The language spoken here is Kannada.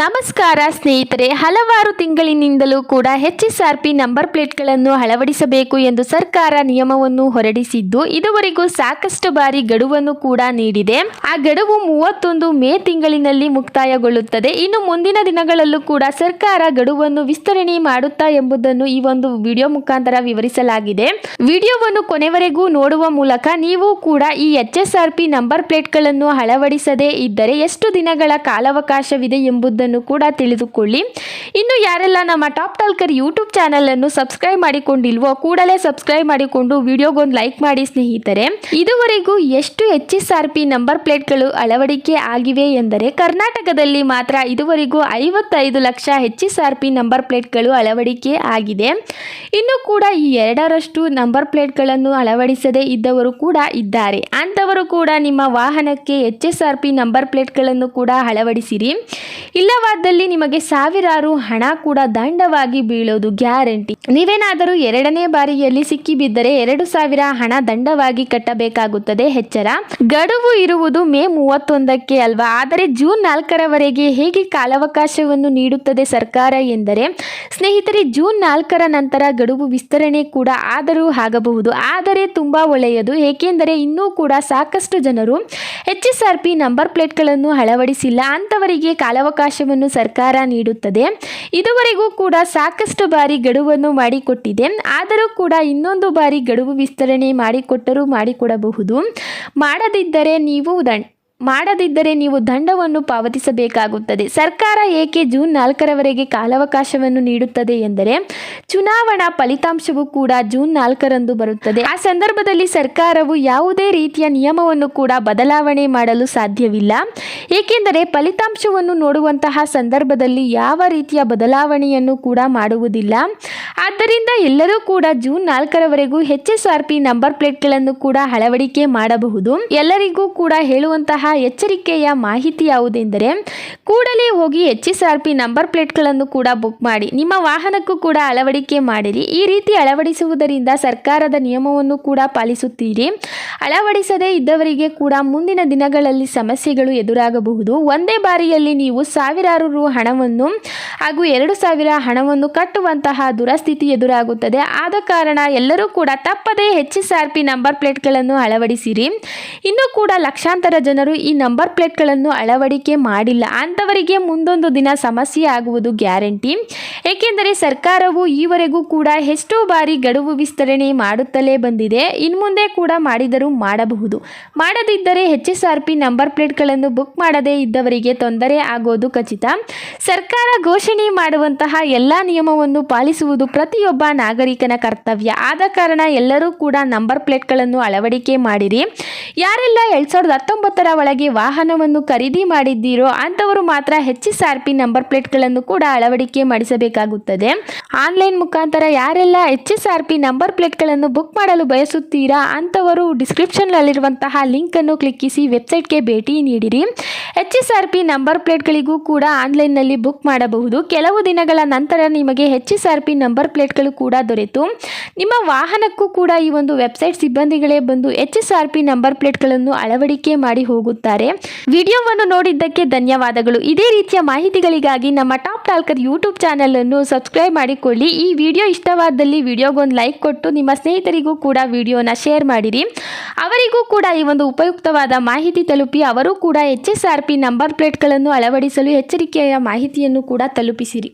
ನಮಸ್ಕಾರ ಸ್ನೇಹಿತರೆ, ಹಲವಾರು ತಿಂಗಳಿನಿಂದಲೂ ಕೂಡ H S R P number ಪ್ಲೇಟ್ಗಳನ್ನು ಅಳವಡಿಸಬೇಕು ಎಂದು ಸರ್ಕಾರ ನಿಯಮವನ್ನು ಹೊರಡಿಸಿದ್ದು, ಇದುವರೆಗೂ ಸಾಕಷ್ಟು ಬಾರಿ ಗಡುವನ್ನು ಕೂಡ ನೀಡಿದೆ. ಆ ಗಡುವು ಮೂವತ್ತೊಂದು ಮೇ ತಿಂಗಳಿನಲ್ಲಿ ಮುಕ್ತಾಯಗೊಳ್ಳುತ್ತದೆ. ಇನ್ನು ಮುಂದಿನ ದಿನಗಳಲ್ಲೂ ಕೂಡ ಸರ್ಕಾರ ಗಡುವನ್ನು ವಿಸ್ತರಣೆ ಮಾಡುತ್ತಾ ಎಂಬುದನ್ನು ಈ ಒಂದು ವಿಡಿಯೋ ಮುಖಾಂತರ ವಿವರಿಸಲಾಗಿದೆ. ವಿಡಿಯೋವನ್ನು ಕೊನೆವರೆಗೂ ನೋಡುವ ಮೂಲಕ ನೀವು ಕೂಡ ಈ H S R P number ಪ್ಲೇಟ್ಗಳನ್ನು ಅಳವಡಿಸದೇ ಇದ್ದರೆ ಎಷ್ಟು ದಿನಗಳ ಕಾಲಾವಕಾಶವಿದೆ ಎಂಬುದನ್ನು ಕೂಡ ತಿಳಿದುಕೊಳ್ಳಿ. ಇನ್ನು ಯಾರೆಲ್ಲ ನಮ್ಮ ಟಾಪ್ ಟಾಲ್ಕರ್ ಯೂಟ್ಯೂಬ್ ಚಾನಲನ್ನು ಸಬ್ಸ್ಕ್ರೈಬ್ ಮಾಡಿಕೊಂಡಿಲ್ವೋ ಕೂಡಲೇ ಸಬ್ಸ್ಕ್ರೈಬ್ ಮಾಡಿಕೊಂಡು ವಿಡಿಯೋಗೊಂದು ಲೈಕ್ ಮಾಡಿ ಸ್ನೇಹಿತರೆ. ಇದುವರೆಗೂ ಎಷ್ಟು H S R P number ಪ್ಲೇಟ್ಗಳು ಅಳವಡಿಕೆ ಆಗಿವೆ ಎಂದರೆ ಕರ್ನಾಟಕದಲ್ಲಿ ಮಾತ್ರ ಇದುವರೆಗೂ ಐವತ್ತೈದು lakh H S R P number ಪ್ಲೇಟ್ಗಳು ಅಳವಡಿಕೆ ಆಗಿದೆ. ಇನ್ನು ಕೂಡ ಈ ಎರಡರಷ್ಟು ನಂಬರ್ ಪ್ಲೇಟ್ಗಳನ್ನು ಅಳವಡಿಸದೇ ಇದ್ದವರು ಕೂಡ ಇದ್ದಾರೆ. ಅಂಥವರು ಕೂಡ ನಿಮ್ಮ ವಾಹನಕ್ಕೆ H S R P number ಪ್ಲೇಟ್ಗಳನ್ನು ಕೂಡ ಅಳವಡಿಸಿರಿ. ಇಲ್ಲವಾದಲ್ಲಿ ನಿಮಗೆ ಸಾವಿರಾರು ಹಣ ಕೂಡ ದಂಡವಾಗಿ ಬೀಳೋದು ಗ್ಯಾರಂಟಿ. ನೀವೇನಾದರೂ ಎರಡನೇ ಬಾರಿಯಲ್ಲಿ ಸಿಕ್ಕಿಬಿದ್ದರೆ ಎರಡು ಸಾವಿರ ಹಣ ದಂಡವಾಗಿ ಕಟ್ಟಬೇಕಾಗುತ್ತದೆ. ಎಚ್ಚರ. ಗಡುವು ಇರುವುದು ಮೇ ಮೂವತ್ತೊಂದಕ್ಕೆ ಅಲ್ವಾ? ಆದರೆ ಜೂನ್ ನಾಲ್ಕರವರೆಗೆ ಹೇಗೆ ಕಾಲಾವಕಾಶವನ್ನು ನೀಡುತ್ತದೆ ಸರ್ಕಾರ ಎಂದರೆ, ಸ್ನೇಹಿತರೆ, ಜೂನ್ ನಾಲ್ಕರ ನಂತರ ಗಡುವು ವಿಸ್ತರಣೆ ಕೂಡ ಆದರೂ ಆಗಬಹುದು. ಆದರೆ ತುಂಬಾ ಒಳ್ಳೆಯದು. ಏಕೆಂದರೆ ಇನ್ನೂ ಕೂಡ ಸಾಕಷ್ಟು ಜನರು H S R P number ಪ್ಲೇಟ್ಗಳನ್ನು ಅಳವಡಿಸಿಲ್ಲ. ಅಂಥವರಿಗೆ ಕಾಲಾವಕಾಶವನ್ನು ಸರ್ಕಾರ ನೀಡುತ್ತದೆ. ಇದುವರೆಗೂ ಕೂಡ ಸಾಕಷ್ಟು ಬಾರಿ ಗಡುವನ್ನು ಮಾಡಿಕೊಟ್ಟಿದೆ. ಆದರೂ ಕೂಡ ಇನ್ನೊಂದು ಬಾರಿ ಗಡುವು ವಿಸ್ತರಣೆ ಮಾಡಿಕೊಟ್ಟರೂ ಮಾಡಿಕೊಡಬಹುದು. ಮಾಡದಿದ್ದರೆ ನೀವು ದಂಡ ಮಾಡದಿದ್ದರೆ ನೀವು ದಂಡವನ್ನು ಪಾವತಿಸಬೇಕಾಗುತ್ತದೆ. ಸರ್ಕಾರ ಏಕೆ ಜೂನ್ ನಾಲ್ಕರವರೆಗೆ ಕಾಲಾವಕಾಶವನ್ನು ನೀಡುತ್ತದೆ ಎಂದರೆ, ಚುನಾವಣಾ ಫಲಿತಾಂಶವು ಕೂಡ ಜೂನ್ ನಾಲ್ಕರಂದು ಬರುತ್ತದೆ. ಆ ಸಂದರ್ಭದಲ್ಲಿ ಸರ್ಕಾರವು ಯಾವುದೇ ರೀತಿಯ ನಿಯಮವನ್ನು ಕೂಡ ಬದಲಾವಣೆ ಮಾಡಲು ಸಾಧ್ಯವಿಲ್ಲ. ಏಕೆಂದರೆ ಫಲಿತಾಂಶವನ್ನು ನೋಡುವಂತಹ ಸಂದರ್ಭದಲ್ಲಿ ಯಾವ ರೀತಿಯ ಬದಲಾವಣೆಯನ್ನು ಕೂಡ ಮಾಡುವುದಿಲ್ಲ. ಆದ್ದರಿಂದ ಎಲ್ಲರೂ ಕೂಡ June ನಾಲ್ಕರವರೆಗೂ H S R P number ಪ್ಲೇಟ್ಗಳನ್ನು ಕೂಡ ಅಳವಡಿಕೆ ಮಾಡಬಹುದು. ಎಲ್ಲರಿಗೂ ಕೂಡ ಹೇಳುವಂತಹ ಎಚ್ಚರಿಕೆಯ ಮಾಹಿತಿ ಯಾವುದೆಂದರೆ, ಕೂಡಲೇ ಹೋಗಿ H S R P number ಪ್ಲೇಟ್ಗಳನ್ನು ಕೂಡ ಬುಕ್ ಮಾಡಿ. ನಿಮ್ಮ ವಾಹನಕ್ಕೂ ಕೂಡ ಅಳವಡಿಕೆ ಮಾಡಿರಿ. ಈ ರೀತಿ ಅಳವಡಿಸುವುದರಿಂದ ಸರ್ಕಾರದ ನಿಯಮವನ್ನು ಕೂಡ ಪಾಲಿಸುತ್ತೀರಿ. ಅಳವಡಿಸದೇ ಇದ್ದವರಿಗೆ ಕೂಡ ಮುಂದಿನ ದಿನಗಳಲ್ಲಿ ಸಮಸ್ಯೆಗಳು ಎದುರಾಗಬಹುದು. ಒಂದೇ ಬಾರಿಯಲ್ಲಿ ನೀವು ಸಾವಿರಾರು ರು ಹಣವನ್ನು ಹಾಗೂ ಎರಡು ಸಾವಿರ ಹಣವನ್ನು ಕಟ್ಟುವಂತಹ ದುರಸ್ಥಿತಿ ಎದುರಾಗುತ್ತದೆ. ಆದ ಕಾರಣ ಎಲ್ಲರೂ ಕೂಡ ತಪ್ಪದೇ H S R P number ಪ್ಲೇಟ್ಗಳನ್ನು ಅಳವಡಿಸಿರಿ. ಇನ್ನೂ ಕೂಡ ಲಕ್ಷಾಂತರ ಜನರು ಈ ನಂಬರ್ ಪ್ಲೇಟ್ಗಳನ್ನು ಅಳವಡಿಕೆ ಮಾಡಿಲ್ಲ. ಅಂಥವರಿಗೆ ಮುಂದೊಂದು ದಿನ ಸಮಸ್ಯೆ ಆಗುವುದು ಗ್ಯಾರಂಟಿ. ಏಕೆಂದರೆ ಸರ್ಕಾರವು ಈವರೆಗೂ ಕೂಡ ಎಷ್ಟೋ ಬಾರಿ ಗಡುವು ವಿಸ್ತರಣೆ ಮಾಡುತ್ತಲೇ ಬಂದಿದೆ. ಇನ್ಮುಂದೆ ಕೂಡ ಮಾಡಿದರೂ ಮಾಡಬಹುದು. ಮಾಡದಿದ್ದರೆ H S R P number ಪ್ಲೇಟ್ಗಳನ್ನು book ಮಾಡದೇ ಇದ್ದವರಿಗೆ ತೊಂದರೆ ಆಗೋದು ಖಚಿತ. ಸರ್ಕಾರ ಘೋಷಣೆ ಮಾಡುವಂತಹ ಎಲ್ಲ ನಿಯಮವನ್ನು ಪಾಲಿಸುವುದು ಪ್ರತಿಯೊಬ್ಬ ನಾಗರಿಕನ ಕರ್ತವ್ಯ. ಆದ ಕಾರಣ ಎಲ್ಲರೂ ಕೂಡ ನಂಬರ್ ಪ್ಲೇಟ್ಗಳನ್ನು ಅಳವಡಿಕೆ ಮಾಡಿರಿ. ಯಾರೆಲ್ಲ ಎರಡು ಸಾವಿರದ ಹತ್ತೊಂಬತ್ತರ ಒಳಗೆ ವಾಹನವನ್ನು ಖರೀದಿ ಮಾಡಿದ್ದೀರೋ ಅಂಥವರು ಮಾತ್ರ ಎಸ್ ಆರ್ ಪಿ ನಂಬರ್ ಪ್ಲೇಟ್ಗಳನ್ನು ಕೂಡ ಅಳವಡಿಕೆ ಮಾಡಿಸಬೇಕಾಗುತ್ತದೆ. ಆನ್ಲೈನ್ ಮುಖಾಂತರ ಯಾರೆಲ್ಲ H S R P number ಪ್ಲೇಟ್ಗಳನ್ನು book ಮಾಡಲು ಬಯಸುತ್ತೀರಾ ಅಂಥವರು ಡಿಸ್ಕ್ರಿಪ್ಷನ್ನಲ್ಲಿರುವಂತಹ ಲಿಂಕನ್ನು ಕ್ಲಿಕ್ಕಿಸಿ ವೆಬ್ಸೈಟ್ಗೆ ಭೇಟಿ ನೀಡಿರಿ. H S R P number ಪ್ಲೇಟ್ಗಳಿಗೂ ಕೂಡ ಆನ್ಲೈನ್ನಲ್ಲಿ ಬುಕ್ ಮಾಡಬಹುದು. ಕೆಲವು ದಿನಗಳ ನಂತರ ನಿಮಗೆ H S R P number ಪ್ಲೇಟ್ಗಳು ಕೂಡ ದೊರೆತು. ನಿಮ್ಮ ವಾಹನಕ್ಕೂ ಕೂಡ ಈ ಒಂದು ವೆಬ್ಸೈಟ್ ಸಿಬ್ಬಂದಿಗಳೇ ಬಂದು H S R P number ಪ್ಲೇಟ್ಗಳನ್ನು ಅಳವಡಿಕೆ ಮಾಡಿ ಹೋಗುತ್ತಾರೆ. ವಿಡಿಯೋವನ್ನು ನೋಡಿದ್ದಕ್ಕೆ ಧನ್ಯವಾದಗಳು. ಇದೇ ರೀತಿಯ ಮಾಹಿತಿಗಳಿಗಾಗಿ ನಮ್ಮ ಟಾಪ್ ಟಾಲ್ಕರ್ ಯೂಟ್ಯೂಬ್ ಚಾನಲ್ ಅನ್ನು ಸಬ್ಸ್ಕ್ರೈಬ್ ಮಾಡಿಕೊಳ್ಳಿ. ಈ ವಿಡಿಯೋ ಇಷ್ಟವಾದಲ್ಲಿ ವಿಡಿಯೋಗೊಂದು ಲೈಕ್ ಕೊಟ್ಟು ನಿಮ್ಮ ಸ್ನೇಹಿತರಿಗೂ ಕೂಡ ವಿಡಿಯೋನ ಶೇರ್ ಮಾಡಿರಿ. ಅವರಿಗೂ ಕೂಡ ಈ ಒಂದು ಉಪಯುಕ್ತವಾದ ಮಾಹಿತಿ ತಲುಪಿ ಅವರು ಕೂಡ H S R P number ಪ್ಲೇಟ್ಗಳನ್ನು ಅಳವಡಿಸಲು ಎಚ್ಚರಿಕೆಯ ಮಾಹಿತಿಯನ್ನು ಕೂಡ ತಲುಪಿಸಿರಿ.